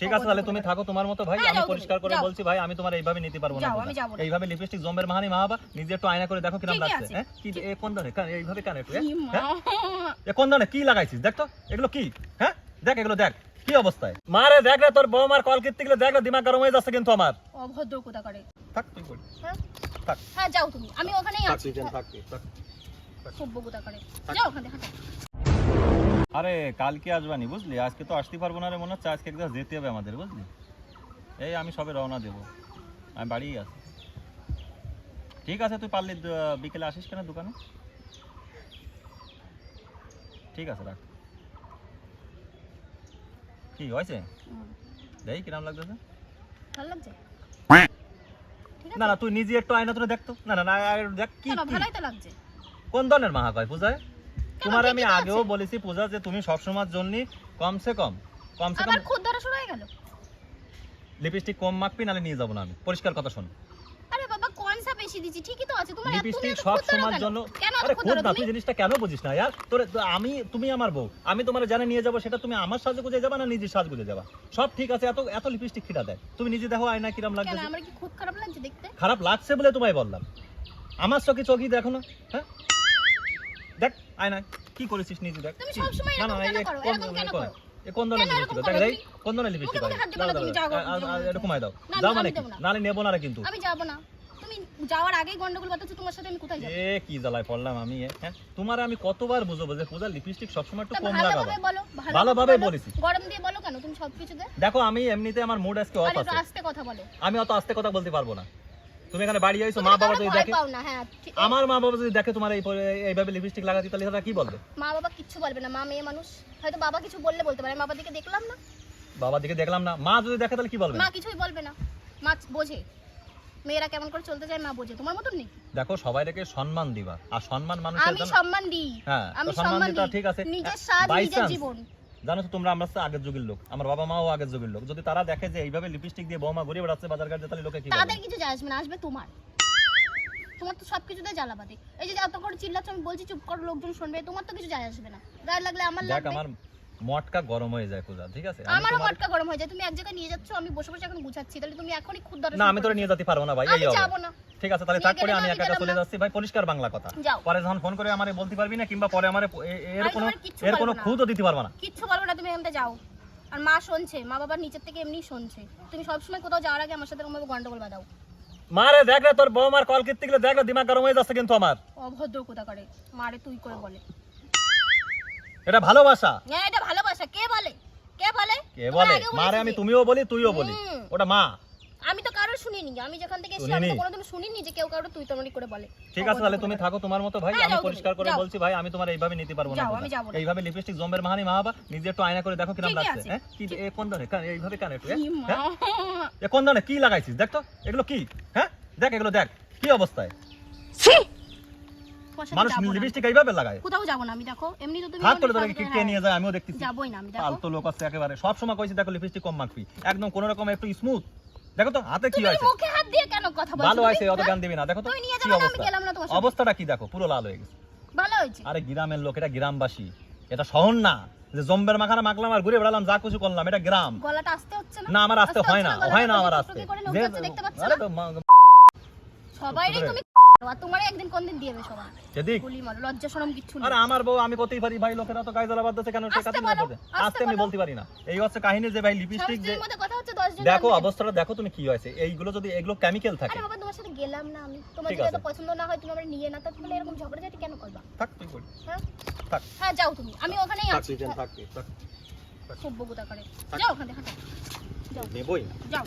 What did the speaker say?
ঠিক আছে তাহলে তুমি থাকো তোমার মতো ভাই হ্যাঁ, আমি পরিষ্কার করে বলছি ভাই আমি তোমার এইভাবে নিতে পারব না যাও, পূজা। আমি যাব না। এইভাবে লিপস্টিক জম্বের মাহানি মাহাবা নিজে একটু আয়না করে দেখো কিরম লাগছে হ্যাঁ? কি এ কোন ধরনের? কান- এইভাবে কেন একটু এ? হ্যাঁ? কোন ধরনের? কি লাগাইছিস? দেখ তো এগুলো কি? হ্যাঁ? দেখ এগুলো দেখ কি অবস্থায়? মারে দেখ রে তোর বউ মার কল করতে গেলে দেখ রে দিমাগ গরম হয়ে যাচ্ছে কিন্তু আমার। অভদ্র কোথা করে? থাক তুই করি হ্যাঁ? থাক। হ্যাঁ যাও তুমি আমি ওখানেই থাক আছি। তুই থাক তুই, থাক। সভ্য কোথা করে? যাও ওখানে হাঁটো। আরে কালকে আসবানি বুঝলি? আজকে তো আসতে পারব না রে মনে হচ্ছে। আজকে একদম যেতে হবে আমাদের বুঝলি? এই আমি সবে রওনা দেবো। আমি বাড়িই আছি। ঠিক আছে তুই পারলে বিকেলে আসিস কেন দোকানে? ঠিক আছে রাখ। কি হয়েছে? দেখি কিরাম লাগতেছে? ভালো লাগছে? না না তুই নিজে একটু আয়না তোরে দেখতো না না না দেখ কি? ভালোই তো লাগছে। কোন ধরনের মাহাকয় পূজায়? তোমার আমি আগেও বলেছি পূজা যে তুমি সবসময়ের জন্য কমসে কম কমসে কম আবার খুদ ধরা শুরু হয়ে গেল। লিপস্টিক কম মাখবি নাহলে নিয়ে যাব না আমি। পরিষ্কার কথা শোন। আরে বাবা কোন সা বেশি দিচ্ছি? ঠিকই তো আছে। তোমার এত- লিপস্টিক সব সময়ের জন্য আরে খুদ না তুই জিনিসটা কেন বুঝিস না ইয়ার? তোর আমি তুমি আমার বউ। আমি তোমার জানে নিয়ে যাব সেটা তুমি আমার সাজে গুজে যাবা না নিজের সাজ গুজে যাবা? সব ঠিক আছে এত এত লিপস্টিক খিটা দেয়। তুমি নিজে দেখো আয়না কিরম কেন লাগছে আমার কি খুদ খারাপ লাগছে দেখতে? খারাপ লাগছে বলে তোমায় বললাম। আমার চোখে চোখই দেখো না হ্যাঁ? দেখ কি করেছিস নিজে দেখ না, না, এ? কোন দেখ? কোন এটা কমায় দাও। যাও মানে নালে নেব না কিন্তু। আমি যাব না। যাওয়ার আগেই গন্ডগোল বাতাচ্ছ তোমার সাথে আমি কোথায় যাব? এ কি জ্বালায় পড়লাম আমি হ্যাঁ? তোমার আমি কতবার বুঝব যে পূজার লিপস্টিক সবসময় একটু কম লাগাবো। ভালোভাবে বলো। বলেছি। গরম দিয়ে বলো কেন? তুমি সব কিছুতে দেখো আমি এমনিতে আমার মুড আজকে অফ আছে। আস্তে কথা বলো। আমি অত আস্তে কথা বলতে পারব না। তুমি এখানে বাড়ি আইছো মা বাবা যদি দেখে হ্যাঁ আমার মা বাবা যদি দেখে তোমার এই এইভাবে লিপস্টিক লাগাতে তাহলে তারা কি বলবে? মা বাবা কিচ্ছু বলবে না মা মেয়ে মানুষ। হয়তো বাবা কিছু বললে বলতে পারে মা বাবা দিকে দেখলাম না। বাবার দিকে দেখলাম না। মা যদি দেখে তাহলে কি বলবে? মা কিছুই বলবে না। মা বোঝে। মেয়েরা কেমন করে চলতে চায় মা বোঝে। তোমার মতন নেই দেখো সবাই রেখে সম্মান দিবা। আর সম্মান মানুষের আমি সম্মান দিই। হ্যাঁ আমি সম্মান দিই। ঠিক আছে। নিজের By নিজের জীবন। জানো তো তোমরা আমরা আগের যুগের লোক। আমার বাবা মাও আগের যুগের লোক। যদি তারা দেখে যে এইভাবে লিপস্টিক দিয়ে বৌমা ঘুরে বেড়াচ্ছে বাজার ঘাটে তাহলে লোকে কি তাদের কিছু যায় আসবে না আসবে তোমার। তোমার তো সব কিছুতে জ্বালাবাদে এই যে এত করে চিল্লাচ্ছ আমি বলছি চুপ করো লোকজন শুনবে তোমার তো কিছু যায় আসবে না। গায়ে লাগলে আমার দেখ আমার মটকা গরম হয়ে যায় পূজা ঠিক আছে? আমি আমারও মটকা গরম হয়ে যায়। তুমি এক জায়গায় নিয়ে যাচ্ছ আমি বসে বসে এখন গুছাচ্ছি তাহলে তুমি এখনই খুদ ধরো না আমি তোরে নিয়ে যেতে পারব না ভাই এই আমি যাব না। ঠিক আছে তাহলে নিয়ে তারপরে আমি একা একা চলে যাচ্ছি। ভাই পরিষ্কার বাংলা কথা। পরে যখন ফোন করে আমারে বলতে পারবি না কিংবা পরে আমারে এর কোনো এর কোনো না। খুঁতও দিতে পারব না। কিচ্ছু বলব না তুমি এমনিতে যাও। আর মা শুনছে মা বাবার নিচের থেকে এমনি শুনছে। তুমি সবসময় কোথাও যাওয়ার আগে আমার সাথে এরকম গন্ডগোল বাঁধাও। মারে দেখ রে তোর বৌমার কল করতে গেলে দেখ রে দিমাগ গরম হয়ে যাচ্ছে কিন্তু আমার। অভদ্র কোথা করে? মারে তুই করে বলে। এটা ভালোবাসা। হ্যাঁ এটা ভালোবাসা। কে বলে? কে বলে? কে বলে? মারে আমি তুমিও বলি তুইও বলি। ওটা মা। আমি তো শুনিনি। আমি যেখান থেকে এসেছি আমি তো কোনোদিন শুনিনি যে কেউ কারোর তুই করে বলে। ঠিক আছে তাহলে তুমি থাকো তোমার মতো ভাই হ্যাঁ, আমি পরিষ্কার করে বলছি ভাই আমি তোমার এইভাবে নিতে পারব না। এইভাবে লিপস্টিক জম্বের মাহানি মাহাবা নিজে একটু আয়না করে দেখো কিরম ঠিকই লাগছে হ্যাঁ? কি এ কোন কান- এইভাবে কেন একটু এ? হ্যাঁ? এ কোন ধরনের? কি লাগাইছিস? দেখ তো এগুলো কি? হ্যাঁ? দেখ এগুলো দেখ কি অবস্থায়? সাথে মানুষ লিপস্টিক এইভাবে লাগায়? কোথাও যাব না আমি দেখো। এমনি তো তুমি হাত করে ধরে সাথে- কে হ্যাঁ, নিয়ে যায় আমিও দেখতেছি। যাবোই না আমি দেখো। ফালতু লোক আছে একেবারে। সব সময় কইছি দেখো লিপস্টিক কম মাখবি। একদম কোন রকম একটু স্মুথ দেখো তো হাতে কি হয়েছে? মুখে হাত দিয়ে কেন কথা বলছো? ভালো? আছে অত? গান দিবি না। দেখো তো তুমি নিয়ে যাবে আমি গেলাম না তোমার সাথে। অবস্থাটা কি? দেখো পুরো লাল হয়ে গেছে। ভালো হয়েছে। আরে গ্রামের লোক এটা গ্রামবাসী। এটা শহর না। যে জম্বের মাখানা মাখলাম আর ঘুরে বেড়ালাম যা কিছু করলাম এটা গ্রাম। গলাটা আসতে হচ্ছে না? না আমার আসতে হয় না হয় না আমার আসতে। আরে তো তুমি আর তোমারই একদিন কোন দিন দিবে সবাই সেদিক? গুলি মারো লজ্জা শরম কিচ্ছু আরে আমার বউ আমি করতেই পারি ভাই লোকেরা তো গায়ে বাদ দিচ্ছে কেন? সে আসতে কাছে বলো, বলতে আসতে আসতে আমি বলতে পারি না। এই হচ্ছে কাহিনী যে ভাই লিপস্টিক যে কথা হচ্ছে 10 জন দেখো অবস্থাটা দেখো তুমি কি হয়েছে। এইগুলো যদি এগুলো কেমিক্যাল থাকে। আরে বাবা তোমার সাথে গেলাম না আমি। তোমার যদি এত পছন্দ না হয় তুমি আমার নিয়ে না তো তুমি এরকম কেন করবা? থাক তুই করি হ্যাঁ? থাক। হ্যাঁ যাও তুমি। আমি ওখানেই আছি। থাক থাক। সভ্য কোথা করে। যাও ওখানে হাঁটো। যাও। নেবই না। যাও।